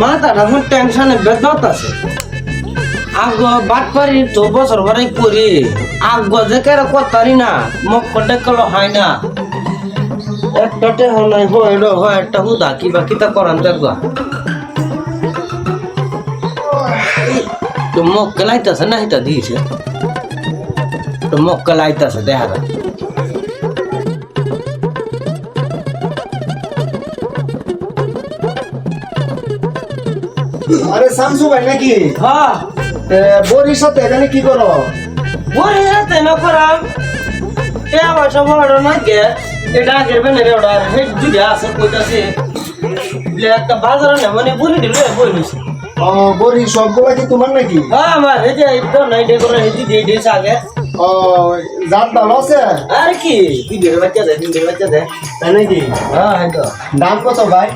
মাথাটা এখন টেনশনে বেদত আছে। আগ বাট পারি তো বছর ভরে করি। আগ যে কেন করতারি না, মুখ কটে হয় না। একটা টেহ নাই র হয় একটা হুদা, কিবা কিতা করান একবার তো মুখ কেলাইতেছে না এটা দিয়েছে তো মুখ কেলাইতেছে, দেখা যায় আরে শামসু ভাই নাকি? হ্যাঁ। বরির সাথে এখানে কি করো? বলি রাতে না করাম। এ আবার সব বড় না গে। এটা আগের বেনে রে ওটা হে জুড়ে আছে কইতাছে। একটা বাজার না মানে বলি দিল বই নিছে ও, বরি সবগুলা কি তোমার নাকি? হ্যাঁ আমার এই যে একদম নাই ডে করে হেদি দিয়ে দিয়েছে আগে। ও জাত ভালো আছে? আর কি? তুই দিনের বাচ্চা দে তিন দিনের বাচ্চা দে। তাই নাকি? হ্যাঁ দাম কত ভাই?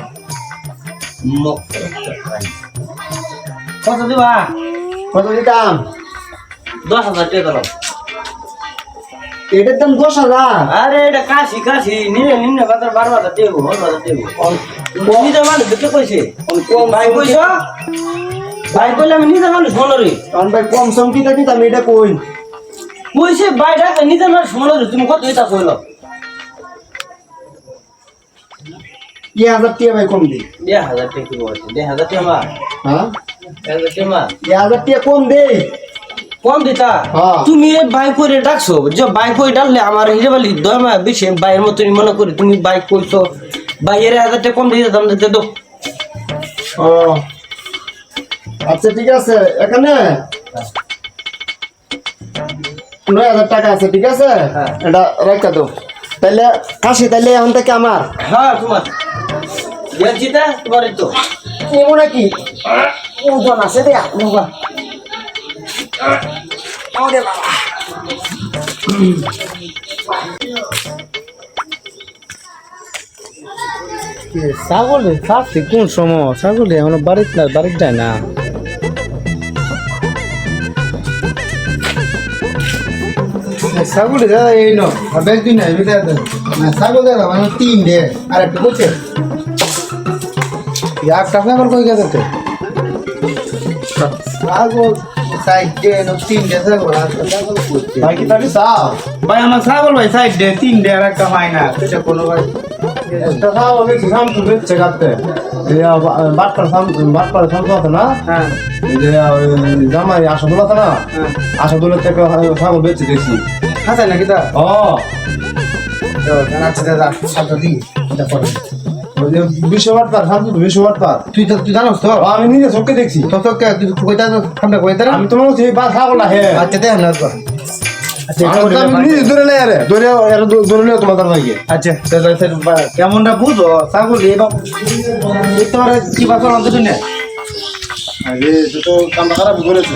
মুখ কত দিবা? কত দিতাম? দশ হাজার টাকা দিলাম এটার দাম দশ হাজার। আরে এটা কাশি কাশি। নিলে নিম্নে বাজার বারো হাজার দেবো বারো হাজার দেবো। নিজের মানুষ দেখে কইছে। ভাই কইছ? ভাই কইলে আমি নিজের মানুষ মনে রে কারণ ভাই কম সম কি থাকি আমি এটা কই? কইছে ভাই ডাকে নিজের মানুষ মনে রে তুমি কত এটা কইল? কি হাজার টিয়া ভাই কম দি। দেড় হাজার টাকা কি বলছে? দেড় হাজার টাকা মা হ্যাঁ? কম? দে? কম দিতা হ্যাঁ। তুমি বাইক করে ডাকছো যে বাইক করে ডাকলে আমার হিসেবে দয় বেশি বাইয়ের মতনই মনে করি তুমি বাইক বাইয়ের হাজার টাকা কম দিয়ে দাম দিতে দো আচ্ছা ঠিক আছে এখানে নয় হাজার টাকা আছে ঠিক আছে? হ্যাঁ। এটা রেখা দাও। তাহলে কাশি তাহলে এখন থেকে আমার। হ্যাঁ তোমার। তোমার তো ওজন আছে রে নেবা ছাগল থাকছে কোন সময়? ছাগল এখন বাড়িতে না, বাড়িতে যায় না। ছাগল এই নো বেশ দিন নাই বিদায় ছাগল দাদা মানে তিন ডে আর একটু এক টাকা করে কই গেছে তো ভাই আমার ছাগল ভাই সাইড ডে তিন আর একটা মাইনা। সেটা কোনো ভাই হ্যাঁ। জামাই আসাদুল না? আসাদুলের থেকে ছাগল বেচে দেখছি হাসাই নাকি তা ও। আচ্ছা দাদা সাতটা দিন এটা পরে। তুই তো তুই জানোস তো? আমি নিজে চোখে দেখছি। তো তুই কইতা ঠান্ডা কইতা আমি তোমার বা ছাগল না হে। আচ্ছা দেখ না আচ্ছা গিয়ে আচ্ছা কেমনটা বুঝো? ছাগল এবং কি বাসন অন্তত নে আরে তো কাম খারাপ করেছে।